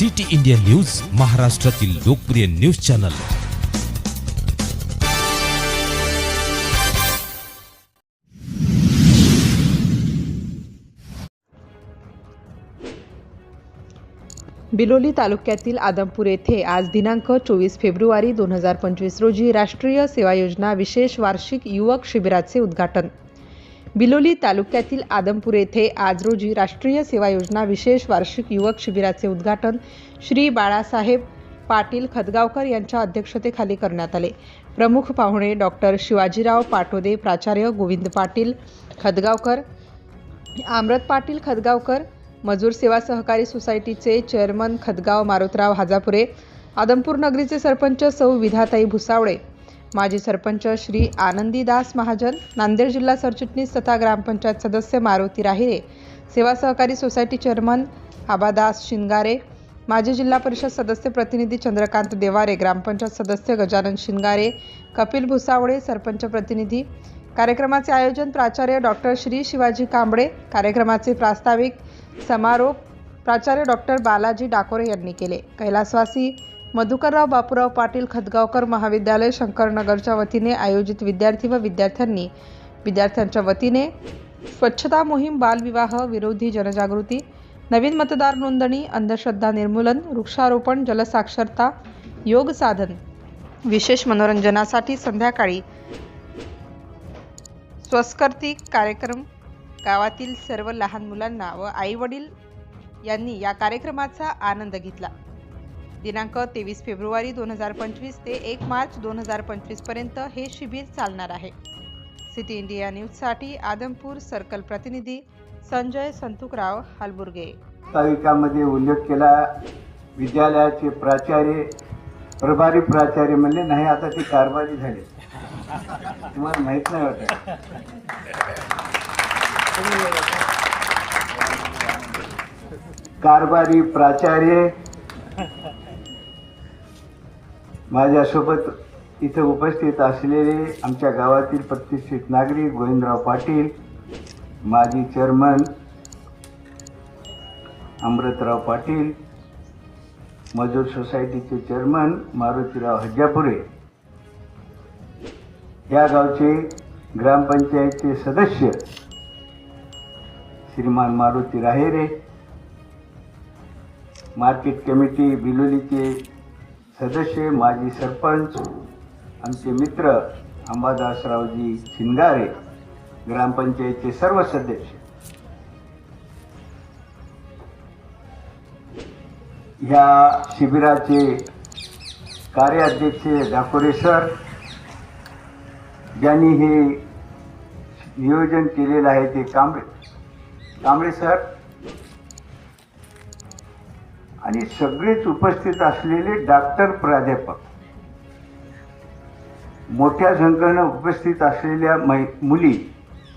City India news महाराष्ट्रातील लोकप्रिय news channel. Biloli तालुक्यातील आदमपूर येथे आज दिनांक चोवीस फेब्रुवारी दोन हजार पंचवीस रोजी राष्ट्रीय सेवा योजना विशेष वार्षिक युवक शिबिराचे उद्घाटन. बिलोली तालुक्यातील आदमपूर येथे आज रोजी राष्ट्रीय सेवा योजना विशेष वार्षिक युवक शिबिराचे उद्घाटन श्री बाळासाहेब पाटील खदगावकर यांच्या अध्यक्षतेखाली करण्यात आले. प्रमुख पाहुणे डॉक्टर शिवाजीराव पाटोदे प्राचार्य गोविंद पाटील खदगावकर आमरत पाटील खदगावकर मजूर सेवा सहकारी सोसायटीचे चेअरमन खदगाव मारुतराव हाजापुरे आदमपूर नगरीचे सरपंच सौ विधाताई भुसावळे माजी सरपंच श्री आनंदीदास महाजन नांदेड जिल्हा सरचिटणीस तथा ग्रामपंचायत सदस्य मारुती राहिरे सेवा सहकारी सोसायटी चेअरमन आबादास शिंगारे माजी जिल्हा परिषद सदस्य प्रतिनिधी चंद्रकांत देवारे ग्रामपंचायत सदस्य गजानन शिंगारे कपिल भुसावळे सरपंच प्रतिनिधी. कार्यक्रमाचे आयोजन प्राचार्य डॉक्टर श्री शिवाजी कांबळे कार्यक्रमाचे प्रास्ताविक समारोप प्राचार्य डॉक्टर बालाजी डाकोरे यांनी केले. कैलासवासी मधुकरराव बापूराव पाटील खदगावकर महाविद्यालय शंकरनगरच्या वतीने आयोजित विद्यार्थी व विद्यार्थ्यांनी विद्यार्थ्यांच्या वतीने स्वच्छता मोहीम बालविवाह विरोधी जनजागृती नवीन मतदार नोंदणी अंधश्रद्धा निर्मूलन वृक्षारोपण जलसाक्षरता योग साधन विशेष मनोरंजनासाठी संध्याकाळी स्वस्कर्ती कार्यक्रम गावातील सर्व लहान मुलांना व आईवडील यांनी या कार्यक्रमाचा आनंद घेतला. दिनांक तेवीस फेब्रुवारी दोन हजार पंचवीस ते एक मार्च दोन हजार पंचवीसपर्यंत हे शिबिर चालणार आहे. सिटी इंडिया न्यूजसाठी आदमपूर सर्कल प्रतिनिधी संजय संतुकराव हालबुर्गे. प्रास्ताविकामध्ये उल्लेख केला विद्यालयाचे प्राचार्य प्रभारी प्राचार्य म्हणले नाही आता ते कारभारी झाले. तुम्हाला माहीत नाही वाटत. कारभारी प्राचार्य माझ्यासोबत इथं उपस्थित असलेले आमच्या गावातील प्रतिष्ठित नागरिक गोविंदराव पाटील माजी चेअरमन अमृतराव पाटील मजूर सोसायटीचे चेअरमन मारुतीराव हज्जापुरे या गावचे ग्रामपंचायतचे सदस्य श्रीमान मारुती राहेरे मार्केट कमिटी बिलोलीचे सदस्य माजी सरपंच आमचे मित्र अंबादासरावजी शिंगारे ग्रामपंचायतचे सर्व सदस्य. ह्या शिबिराचे कार्याध्यक्ष डाकोरे सर ज्यांनी हे नियोजन केलेलं आहे ते कांबळे. कांबळे सर आणि सगळेच उपस्थित असलेले डॉक्टर प्राध्यापक मोठ्या संख्येनं उपस्थित असलेल्या मै मुली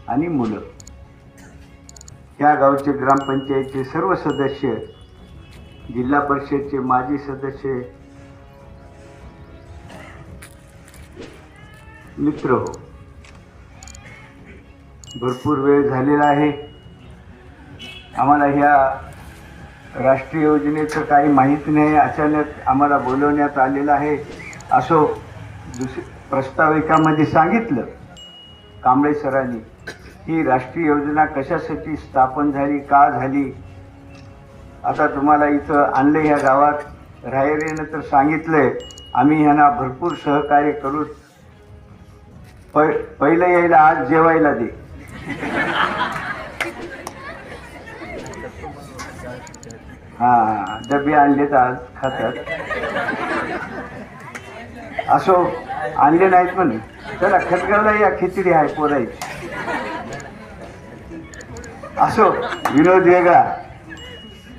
आणि मुलं त्या गावचे ग्रामपंचायतचे सर्व सदस्य जिल्हा परिषदचे माजी सदस्य मित्र हो. भरपूर वेळ झालेला आहे. आम्हाला ह्या राष्ट्रीय योजनेचं काही माहीत नाही अचानक आम्हाला बोलवण्यात आलेलं आहे असो दुस प्रस्ताविकामध्ये सांगितलं. कांबळे सरांनी ही राष्ट्रीय योजना कशासाठी स्थापन झाली का झाली? आता तुम्हाला इथं आणलं ह्या गावात रायरेनं तर सांगितलं आहे आम्ही ह्यांना भरपूर सहकार्य करू. पै पहिलं यायला आज जेवायला दे. हा डबे आणलेत आज खातात. असो आणले नाहीत पण. चला खतगडला या खिचडी आहे पोरायची. असो विनोद वेगळा.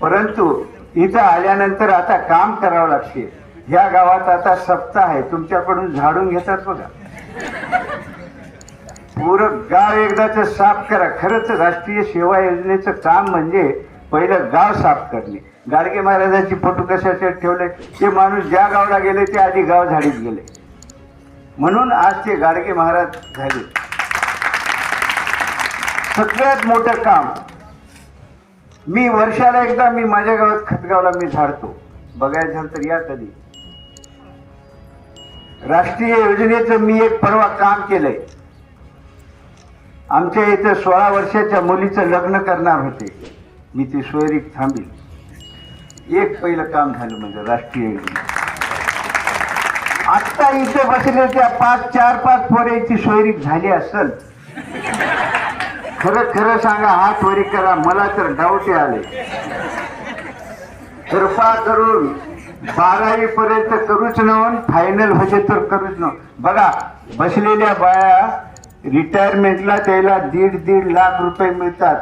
परंतु इथं आल्यानंतर आता काम करावं लागते ह्या गावात आता सप्ताह आहे. तुमच्याकडून झाडून घेतात बघा. पूरं गाव एकदाच साफ करा. खरंच राष्ट्रीय सेवा योजनेचं काम म्हणजे पहिलं गाव साफ करणे. गाडगे महाराजांची फोटो कशाचे ठेवले? ते माणूस ज्या गावाला गेले ते आधी गाव झाडीत गेले. म्हणून आज ते गाडगे महाराज झाले. सगळ्यात मोठं काम. मी वर्षाला एकदा मी माझ्या गावात खतगावला मी झाडतो. बघायचं तर या कधी. राष्ट्रीय योजनेचं मी एक परवा काम केलंय. आमच्या इथं सोळा वर्षाच्या मुलीचं लग्न करणार होते. मी ती सोयरीक थांबी एक पहिलं काम झालं म्हणजे राष्ट्रीय आत्ता इथे बसले त्या पाच चार पाच पोऱ्याची सोयरी झाली असल. खरं खरं सांगा हात वरी करा मला तर डाऊट आले. कृपा करून बारावी पर्यंत करूच नव्हून फायनल होते तर करूच न बघा बसलेल्या बाया रिटायरमेंटला त्याला दीड दीड लाख रुपये मिळतात.